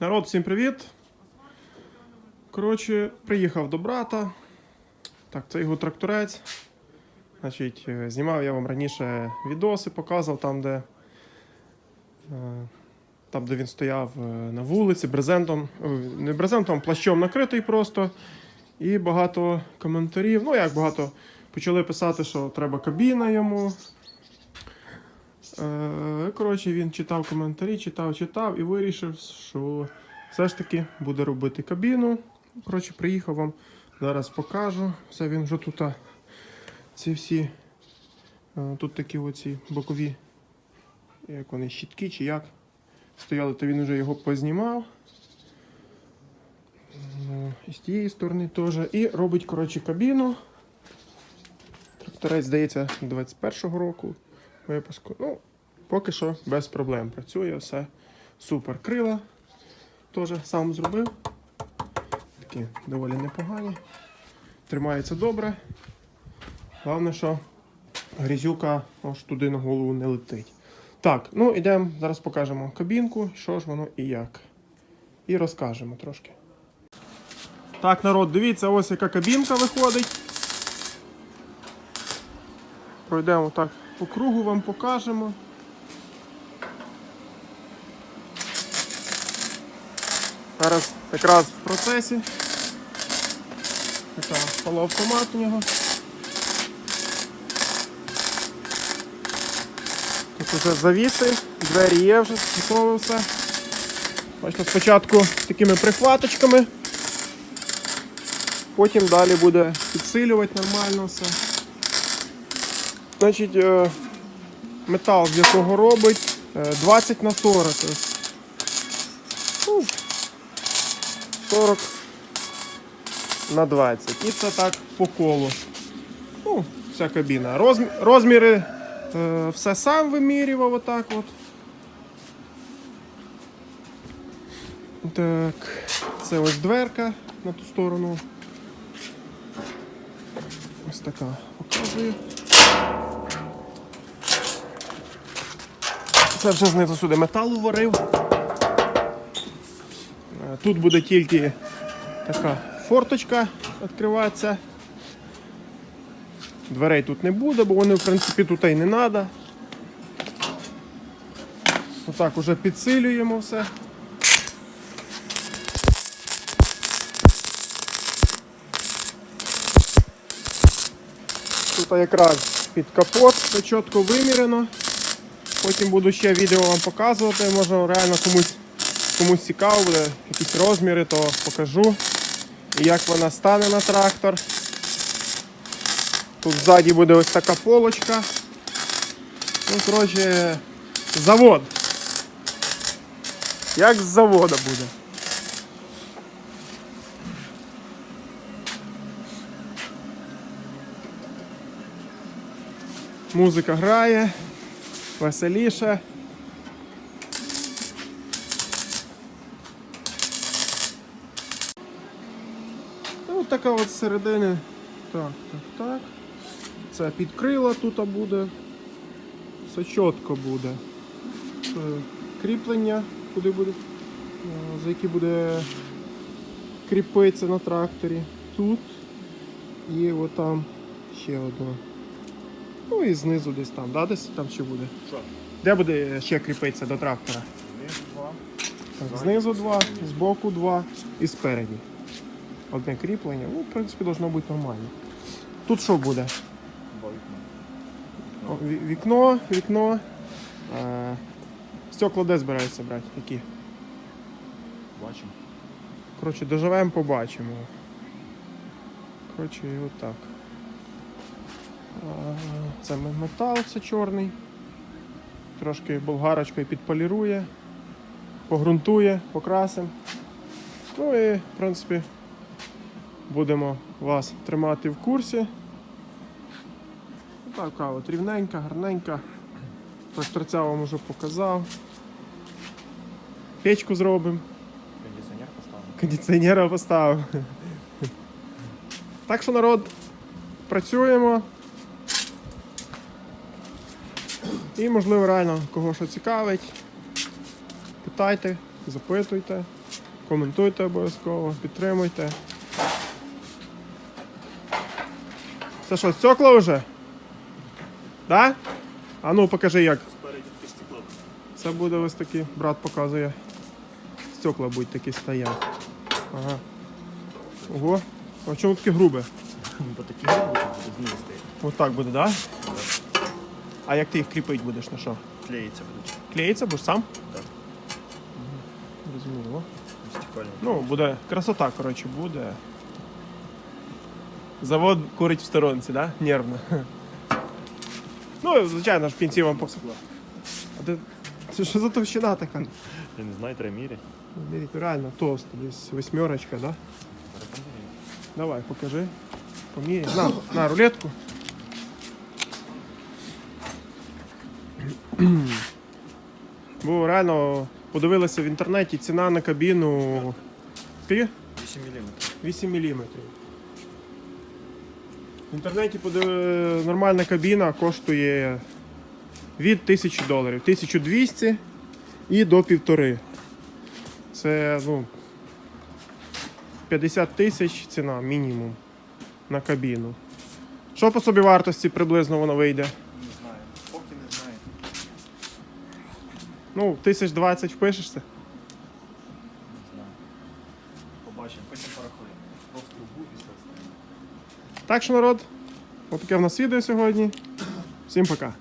Народ, всім привіт. Коротше, приїхав до брата. Так, це його тракторець. Значить, е, знімав я вам раніше відоси, показував там, де, е, там, де він стояв е, на вулиці, брезентом, не брезентом, плащом накритий просто. І багато коментарів. Ну, як багато почали писати, що треба кабіна йому. Е, Коротше, він читав коментарі, читав, читав і вирішив, що все ж таки буде робити кабіну. Коротше, приїхав вам, зараз покажу. Все він вже тут. Ці всі. е, Тут такі оці бокові, як вони, щітки чи як. Стояли, то він вже його познімав. Е, І з тієї сторони теж. І робить, коротше, кабіну. Тракторець, здається, 21-го року випуску. Ну, поки що без проблем працює, все супер. Крила теж сам зробив. Такі доволі непогані. Тримається добре. Головне, що грізюка аж туди на голову не летить. Так, ну йдемо, зараз покажемо кабінку, що ж воно і як. І розкажемо трошки. Так, народ, дивіться, ось яка кабінка виходить. Пройдемо так по кругу, вам покажемо. Зараз якраз в процесі. Така полуавтомат у нього. Тут вже завіси, двері є вже, готове все. Бачите, спочатку такими прихваточками. Потім далі буде підсилювати нормально все. Значить, е, метал з якого робить е, 20 на 40. Тобто, ну, 40 на 20. І це так по колу. Ну, вся кабіна. Розмі- розміри е, все сам вимірював отак от. Так, це ось дверка на ту сторону. Ось така показую. Це вже знизу сюди металу варив. Е, Тут буде тільки така форточка відкриватися. Дверей тут не буде, бо вони в принципі тут і не треба. Отак уже підсилюємо все. Тут якраз під капот, чітко вимірено. Потім буду ще відео вам показувати, може реально комусь, комусь цікаво буде, якісь розміри, то покажу. І як вона стане на трактор. Тут ззаді буде ось така полочка. Ну, коротше, завод. Як з завода буде. Музика грає, веселіше. Ну, така от середини. Так, так, так. Це підкрила тут буде. Все чітко буде. Це кріплення, куди буде, е, за які буде кріпитися на тракторі. Тут і отам ще одне. Ну і знизу десь там, да, десь там ще буде. Що? Де буде ще кріпитися до трактора? Один, два. Так, знизу два, збоку два і спереді. Одне кріплення. Ну, в принципі, должно бути нормально. Тут що буде? Два вікна. О, ві- Вікно, вікно. Е, стекла де збираєшся брати? Які? Бачимо. Коротше, доживемо, побачимо. Коротше, і отак. А, Це метал, це чорний. Трошки болгарочкою підполірує, погрунтує, покрасимо. Ну і, в принципі, будемо вас тримати в курсі. Така от рівненька, гарненька. Тракторця вам вже показав. Печку зробимо. Кондиціонер поставимо. Кондиціонера поставив. Так що народ, працюємо. І можливо реально кого що цікавить. Питайте, запитуйте, коментуйте обов'язково, підтримуйте. Це що, стекла вже? Да? А ну покажи як. Це буде ось такі, брат показує. Стекла будуть такі стоять. Ага. Ого. А чому таке грубе? Бо такі буде знизу стоїть. Отак буде, так? Да? А як ти їх кріпити будеш на що? Клеїться будуть. Клеїться, будеш сам? Так. Розуміло. Стекольні. Ну, буде красота, коротше, буде. Завод курить в сторонці, да? Нервно. Ну, звичайно ж, в кінці вам показала. А де... Це що за товщина така? Я не знаю, треба міряти. Мірить, реально товсто, десь восьмерочка, да? Давай, покажи. Поміряй. На, на рулетку. Бо реально подивилися в інтернеті ціна на кабіну. Скільки? 8 мм. 8 мм. В інтернеті подив- нормальна кабіна коштує від 1000 доларів. 1200 і до півтори. Це ну, 50 тисяч ціна мінімум на кабіну. Що по собі вартості приблизно воно вийде? Не знаю. Поки не знаю. Ну, 1020 впишешся. Не знаю. Побачимо, потім порахуємо. Бо в трубу остальне. Так що, народ, отаке в нас відео сьогодні. Всім пока.